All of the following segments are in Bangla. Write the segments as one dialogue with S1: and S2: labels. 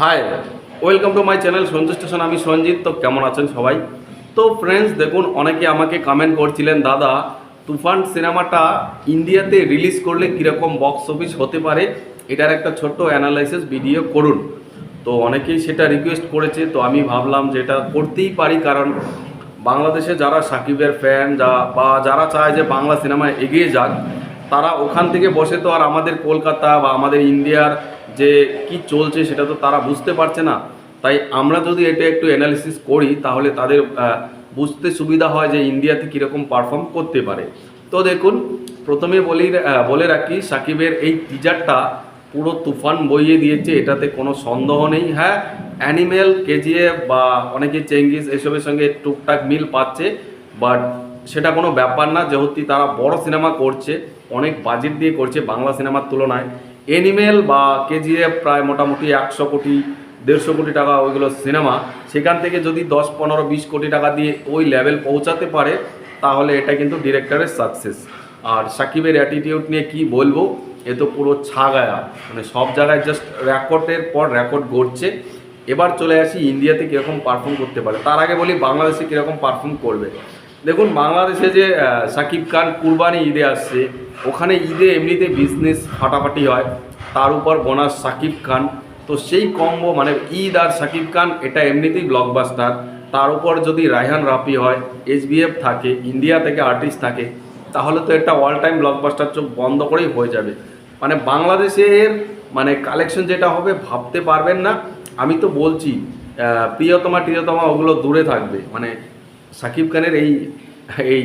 S1: Hi welcome to my channel Sanju station আমি সঞ্জিত, তো কেমন আছেন সবাই? তো ফ্রেন্ডস দেখুন, অনেকে আমাকে কমেন্ট করছিলেন, দাদা, তুফান সিনেমাটা ইন্ডিয়াতে রিলিজ করলে কীরকম বক্স অফিস হতে পারে? এটার একটা ছোট্ট অ্যানালাইসিস ভিডিও করুন। তো অনেকেই সেটা রিকোয়েস্ট করেছে, তো আমি ভাবলাম যে এটা করতেই পারি, কারণ বাংলাদেশে যারা সাকিবের ফ্যান যা বা যারা চায় যে বাংলা সিনেমায় এগিয়ে যাক, তারা ওখান থেকে বসে তো আর আমাদের কলকাতা বা আমাদের ইন্ডিয়ার যে কি চলছে সেটা তো তারা বুঝতে পারছে না। তাই আমরা যদি এটা একটু অ্যানালিসিস করি, তাহলে তাদের বুঝতে সুবিধা হয় যে ইন্ডিয়াতে কীরকম পারফর্ম করতে পারে। তো দেখুন, প্রথমে বলি বলে রাখি, সাকিবের এই টিজারটা পুরো তুফান বইয়ে দিয়েছে, এটাতে কোনো সন্দেহ নেই। হ্যাঁ অ্যানিমেল কেজিএফ বা অনেকে চেঙ্গিস এসবের সঙ্গে টুকটাক মিল পাচ্ছে বাট সেটা কোনো ব্যাপার না। যেহেতু তারা বড় সিনেমা করছে, অনেক বাজেট দিয়ে করছে বাংলা সিনেমার তুলনায়। এনিমেল বা কেজিএফ প্রায় মোটামুটি একশো কোটি, দেড়শো কোটি টাকা ওইগুলো সিনেমা সেখান থেকে যদি দশ, পনেরো, বিশ কোটি টাকা দিয়ে ওই লেভেল পৌঁছাতে পারে, তাহলে এটা কিন্তু ডিরেক্টরের সাকসেস আর সাকিবের অ্যাটিটিউড নিয়ে কি বলব, এ তো পুরো ছাগায়া। মানে সব জায়গায় জাস্ট রেকর্ডের পর রেকর্ড গড়ছে। এবার চলে আসি ইন্ডিয়াতে কীরকম পারফর্ম করতে পারে। তার আগে বলি বাংলাদেশে কীরকম পারফর্ম করবে। দেখুন, বাংলাদেশে যে সাকিব খান কুরবানি ঈদে আসছে, ওখানে ঈদে এমনিতে বিজনেস ফাটাফাটি হয়। তার উপর বোনাস সাকিব খান। তো সেই কম্বো মানে ঈদ আর সাকিব খান, এটা এমনিতেই ব্লকবাস্টার তার উপর যদি রায়হান রাফি হয় এসবিএফ থাকে ইন্ডিয়া থেকে আর্টিস্ট থাকে, তাহলে তো এটা অল টাইম ব্লকবাস্টার চোখ বন্ধ করেই হয়ে যাবে। মানে বাংলাদেশের মানে কালেকশন যেটা হবে, ভাবতে পারবেন না। আমি তো বলছি প্রিয়তমা, টিয়তমা ওগুলো দূরে থাকবে। মানে সাকিব খানের এই এই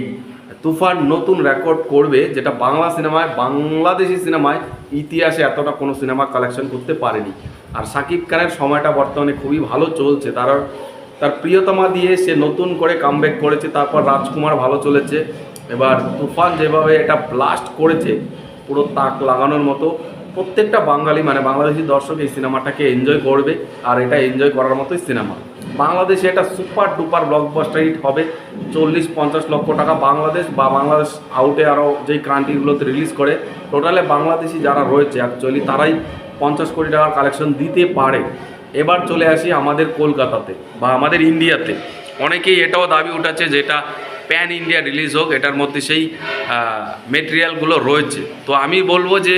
S1: তুফান নতুন রেকর্ড করবে, যেটা বাংলা সিনেমায়, বাংলাদেশি সিনেমায় ইতিহাসে এতটা কোনো সিনেমা কালেকশন করতে পারেনি। আর সাকিব খানের সময়টা বর্তমানে খুবই ভালো চলছে। তার তার প্রিয়তমা দিয়ে সে নতুন করে কামব্যাক করেছে, তারপর রাজকুমার ভালো চলেছে। এবার তুফান যেভাবে এটা ব্লাস্ট করেছে, পুরো তাক লাগানোর মতো, প্রত্যেকটা বাঙালি মানে বাংলাদেশি দর্শক এই সিনেমাটাকে এনজয় করবে, আর এটা এনজয় করার মতোই সিনেমা। বাংলাদেশে এটা সুপার ডুপার ব্লকবাস্টার হিট হবে। চল্লিশ, পঞ্চাশ লক্ষ টাকা বাংলাদেশ বা বাংলাদেশ আউটে আরও যেই কান্ট্রিগুলোতে রিলিজ করে টোটালে বাংলাদেশি যারা রয়েছে অ্যাকচুয়ালি তারাই পঞ্চাশ কোটি টাকার কালেকশন দিতে পারে। এবার চলে আসি আমাদের কলকাতাতে বা আমাদের ইন্ডিয়াতে। অনেকেই এটাও দাবি উঠাচ্ছে যেটা প্যান ইন্ডিয়া রিলিজ হোক, এটার মধ্যে সেই মেটেরিয়ালগুলো রয়েছে। তো আমি বলব যে,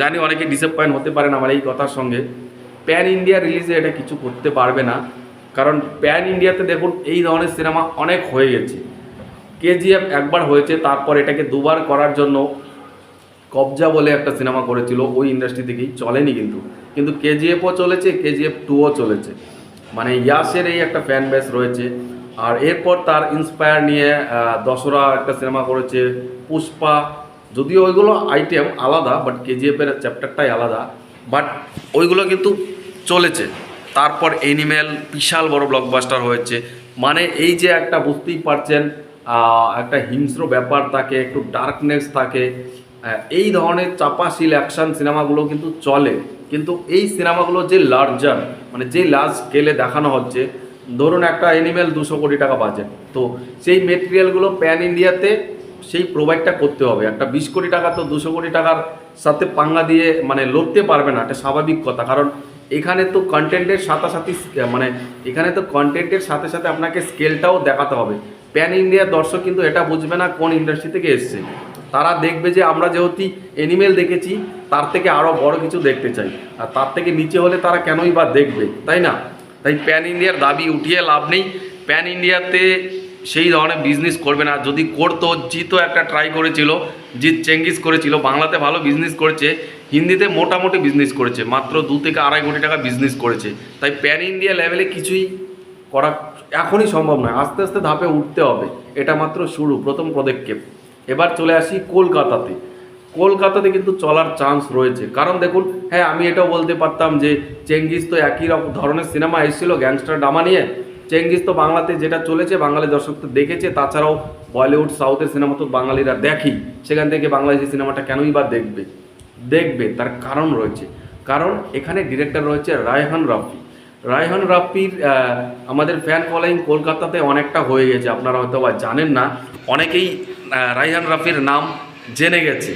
S1: জানি অনেকে ডিসঅ্যাপয়েন্ট হতে পারেন আমার এই কথার সঙ্গে। প্যান ইন্ডিয়া রিলিজে এটা কিছু করতে পারবে না। কারণ প্যান ইন্ডিয়াতে দেখুন এই ধরনের সিনেমা অনেক হয়ে গেছে। কেজিএফ একবার হয়েছে, তারপর এটাকে দুবার করার জন্য কবজা বলে একটা সিনেমা করেছিল, ওই ইন্ডাস্ট্রি থেকেই চলেনি কিন্তু। কিন্তু কেজিএফও চলেছে কেজিএফ টুও চলেছে। মানে ইয়াসের এই একটা ফ্যান বেস রয়েছে। আর এরপর তার ইন্সপায়ার নিয়ে দশরা একটা সিনেমা করেছে, পুষ্পা। যদিও ওইগুলো আইটেম আলাদা বাট কেজিএফের চ্যাপ্টারটাই আলাদা। বাট ওইগুলো কিন্তু চলেছে। তারপর এনিমেল বিশাল বড় ব্লকবাস্টার হয়েছে। মানে এই যে একটা বুঝতেই পারছেন একটা হিংস্র ব্যাপার থাকে, একটু ডার্কনেস থাকে এই ধরনের চাপাশীল অ্যাকশন সিনেমাগুলো কিন্তু চলে। কিন্তু এই সিনেমাগুলো যে লার্জার মানে যে লার্জ স্কেলে দেখানো হচ্ছে, ধরুন একটা এনিমেল দুশো কোটি টাকা বাজেট তো সেই মেটেরিয়ালগুলো প্যান ইন্ডিয়াতে সেই প্রোভাইডটা করতে হবে। একটা বিশ কোটি টাকা তো দুশো কোটি টাকার সাথে পাঙ্গা দিয়ে মানে লড়তে পারবে না, এটা স্বাভাবিক কথা। কারণ এখানে তো কন্টেন্টের সাথে মানে এখানে তো কন্টেন্টের সাথে সাথে আপনাকে স্কেলটাও দেখাতে হবে। প্যান ইন্ডিয়ার দর্শক কিন্তু এটা বুঝবে না কোন ইন্ডাস্ট্রি থেকে এসছে। তারা দেখবে যে আমরা যেহেতু এনিমেল দেখেছি, তার থেকে আরও বড় কিছু দেখতে চাই। আর তার থেকে নিচে হলে তারা কেনই বা দেখবে, তাই না? তাই প্যান ইন্ডিয়ার দাবি উঠিয়ে লাভ নেই। প্যান ইন্ডিয়াতে সেই ধরনের বিজনেস করবে না। যদি করতো, জিতও একটা ট্রাই করেছিল, জিত চেঙ্গিস করেছিল, বাংলাতে ভালো বিজনেস করেছে হিন্দিতে মোটামুটি বিজনেস করেছে, মাত্র দু থেকে আড়াই কোটি টাকা বিজনেস করেছে। তাই প্যান ইন্ডিয়া লেভেলে কিছুই করা এখনই সম্ভব নয়, আস্তে আস্তে ধাপে উঠতে হবে, এটা মাত্র শুরু, প্রথম পদক্ষেপ। এবার চলে আসি কলকাতাতে। কলকাতাতে কিন্তু চলার চান্স রয়েছে, কারণ দেখুন হ্যাঁ আমি এটাও বলতে পারতাম যে চেঙ্গিস তো একই রকম ধরনের সিনেমা এসেছিল গ্যাংস্টার ডামা নিয়ে। চেঙ্গিস তো বাংলাতে যেটা চলেছে, বাঙালি দর্শক তো দেখেছে, তাছাড়াও বলিউড সাউথের সিনেমা তো বাঙালিরা দেখেই, সেখান থেকে বাংলাদেশি সিনেমাটা কেনই বা দেখবে? দেখবে তার কারণ রয়েছে। কারণ এখানে ডিরেক্টর রয়েছে রায়হান রাফি। রায়হান রাফির আমাদের ফ্যান ফলোয়িং কলকাতাতে অনেকটা হয়ে গেছে। আপনারা হয়তো বা জানেন না, অনেকেই রায়হান রাফির নাম জেনে গেছে।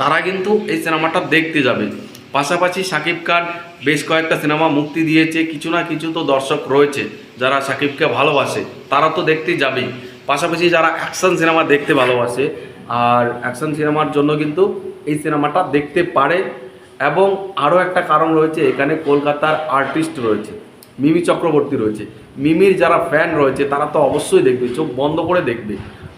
S1: তারা কিন্তু এই সিনেমাটা দেখতে যাবে। পাশাপাশি শাকিব খান বেশ কয়েকটা সিনেমা মুক্তি দিয়েছে, কিছু না কিছু তো দর্শক রয়েছে যারা শাকিবকে ভালোবাসে, তারা তো দেখতেই যাবেই। পাশাপাশি যারা অ্যাকশন সিনেমা দেখতে ভালোবাসে আর অ্যাকশন সিনেমার জন্য কিন্তু এই সিনেমাটা দেখতে পারে। এবং আরও একটা কারণ রয়েছে, এখানে কলকাতার আর্টিস্ট রয়েছে, মিমি চক্রবর্তী রয়েছে। মিমির যারা ফ্যান রয়েছে, তারা তো অবশ্যই দেখবে, চোখ বন্ধ করে দেখবে।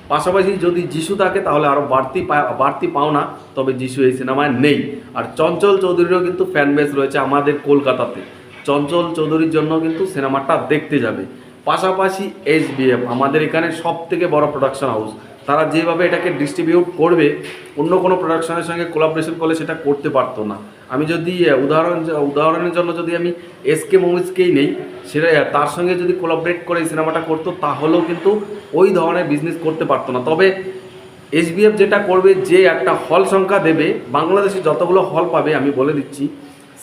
S1: পাশাপাশি যদি যিশু থাকে, তাহলে আরও বাড়তি বাড়তি পাওনা, তবে যিশু এই সিনেমায় নেই। আর চঞ্চল চৌধুরীরও কিন্তু ফ্যান বেস রয়েছে আমাদের কলকাতাতে। চঞ্চল চৌধুরীর জন্য কিন্তু সিনেমাটা দেখতে যাবে। পাশাপাশি এসবিএফ আমাদের এখানে সব থেকে বড় প্রোডাকশন হাউস তারা যেভাবে এটাকে ডিস্ট্রিবিউট করবে, অন্য কোনো প্রোডাকশনের সঙ্গে কোলাবরেশন করলে সেটা করতে পারতো না। আমি যদি উদাহরণ উদাহরণের জন্য যদি আমি এসকে মুভিজকেই নেই, সেটা তার সঙ্গে যদি কোলাবরেট করে এই সিনেমাটা করতো, তাহলেও কিন্তু ওই ধরনের বিজনেস করতে পারতো না। তবে এসবিএফ যেটা করবে, যে একটা হল সংখ্যা দেবে, বাংলাদেশে যতগুলো হল পাবে, আমি বলে দিচ্ছি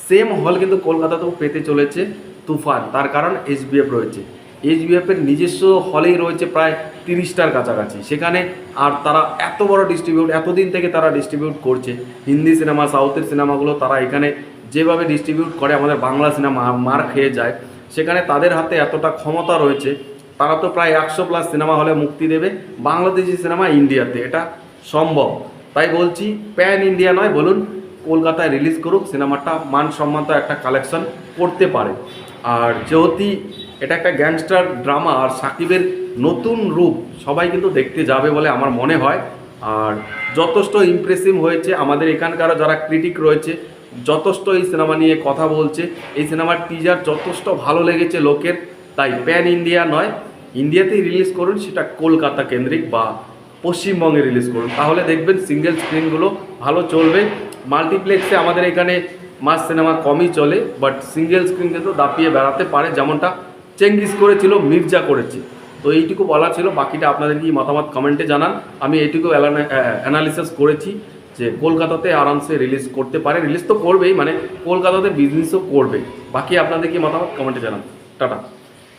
S1: সেম হল কিন্তু কলকাতাতেও পেতে চলেছে তুফান। তার কারণ এসবিএফ রয়েছে। এইচবিএফের নিজস্ব হলেই রয়েছে প্রায় তিরিশটার কাছাকাছি। সেখানে আর তারা এত বড় ডিস্ট্রিবিউট এতদিন থেকে তারা ডিস্ট্রিবিউট করছে। হিন্দি সিনেমা সাউথের সিনেমাগুলো তারা এখানে যেভাবে ডিস্ট্রিবিউট করে, আমাদের বাংলা সিনেমা মার খেয়ে যায়। সেখানে তাদের হাতে এতটা ক্ষমতা রয়েছে, তারা তো প্রায় একশো প্লাস সিনেমা হলে মুক্তি দেবে বাংলাদেশি সিনেমা ইন্ডিয়াতে এটা সম্ভব। তাই বলছি প্যান ইন্ডিয়া নয়, বলুন, কলকাতায় রিলিজ করুক সিনেমাটা মান মানসম্মত একটা কালেকশন করতে পারে। আর যেহেতু এটা একটা গ্যাংস্টার ড্রামা আর সাকিবের নতুন রূপ সবাই কিন্তু দেখতে যাবে বলে আমার মনে হয়। আর যথেষ্ট ইমপ্রেসিভ হয়েছে আমাদের এখানকারও যারা ক্রিটিক রয়েছে, যথেষ্ট এই সিনেমা নিয়ে কথা বলছে। এই সিনেমার টিজার যথেষ্ট ভালো লেগেছে লোকের, তাই প্যান ইন্ডিয়া নয় ইন্ডিয়াতেই রিলিজ করুন, সেটা কলকাতা কেন্দ্রিক বা পশ্চিমবঙ্গে রিলিজ করুন। তাহলে দেখবেন সিঙ্গেল স্ক্রিনগুলো ভালো চলবে। মাল্টিপ্লেক্সে আমাদের এখানে মাস সিনেমা কমই চলে বাট সিঙ্গেল স্ক্রিন কিন্তু দাপিয়ে বেড়াতে পারে যেমনটা চেঙ্গিস করেছিল, মির্জা করেছে। তো এইটুকু বলা ছিল, বাকিটা আপনাদের কি মতামত কমেন্টে জানান। আমি এইটুকু অ্যানালিসিস করেছি যে কলকাতাতে আরামসে রিলিজ করতে পারে। রিলিজ তো করবেই মানে কলকাতাতে বিজনেসও করবে। বাকি আপনাদের কি মতামত? কমেন্টে জানান। টাটা।